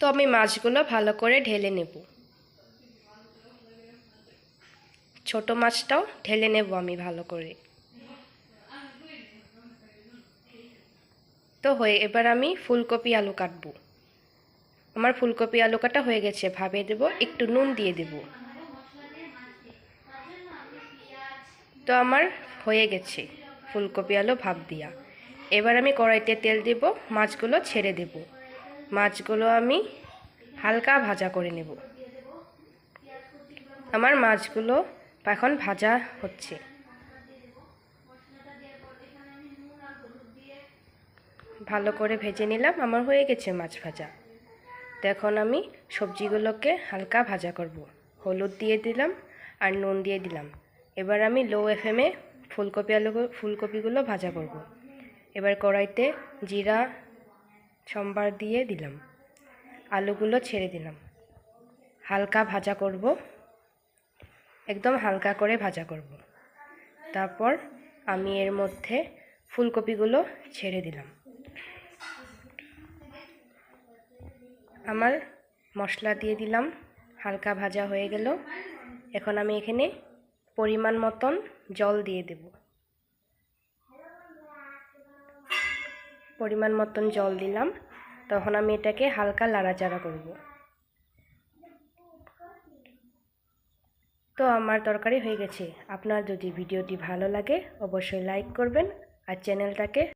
তো আমি মাছগুলো ভালো করে ঢেলে নেব। ছোট মাছটাও ঢেলে নেব আমি ভালো করে। তো হয়ে, এবার আমি ফুলকপি আলু কাটবো। আমার ফুলকপি আলু কাটা হয়ে গেছে, ভাবে দেব, একটু নুন দিয়ে দেব। তো আমার হয়ে গেছে ফুলকপি আলু ভাব দিয়া। এবার আমি কড়াইতে তেল দেব, মাছগুলো ছেড়ে দেব। মাছগুলো আমি হালকা ভাজা করে নেব। আমার মাছগুলো এখন ভাজা হচ্ছে। ভালো করে ভেজে নিলাম, আমার হয়ে গেছে মাছ ভাজা। তো এখন আমি সবজিগুলোকে হালকা ভাজা করব। হলুদ দিয়ে দিলাম আর নুন দিয়ে দিলাম। এবার আমি লো এফএমে ফুলকপি আলু ফুলকপিগুলো ভাজা করব। এবার কড়াইতে জিরা সম্বার দিয়ে দিলাম। আলুগুলো ছেড়ে দিলাম। হালকা ভাজা করব। একদম হালকা করে ভাজা করব। তারপর আমি এর মধ্যে ফুলকপিগুলো ছেড়ে দিলাম। আমার মশলা দিয়ে দিলাম। হালকা ভাজা হয়ে গেল। এখন আমি এখানে পরিমাণ মতন জল দিয়ে দেব। পরিমাণ মতন জল দিলাম। তখন আমি এটাকে হালকা লাড়াচাড়া করব। তো আমার তরকারি হয়ে গেছে। আপনার যদি ভিডিওটি ভালো লাগে, অবশ্যই লাইক করবেন আর চ্যানেলটাকে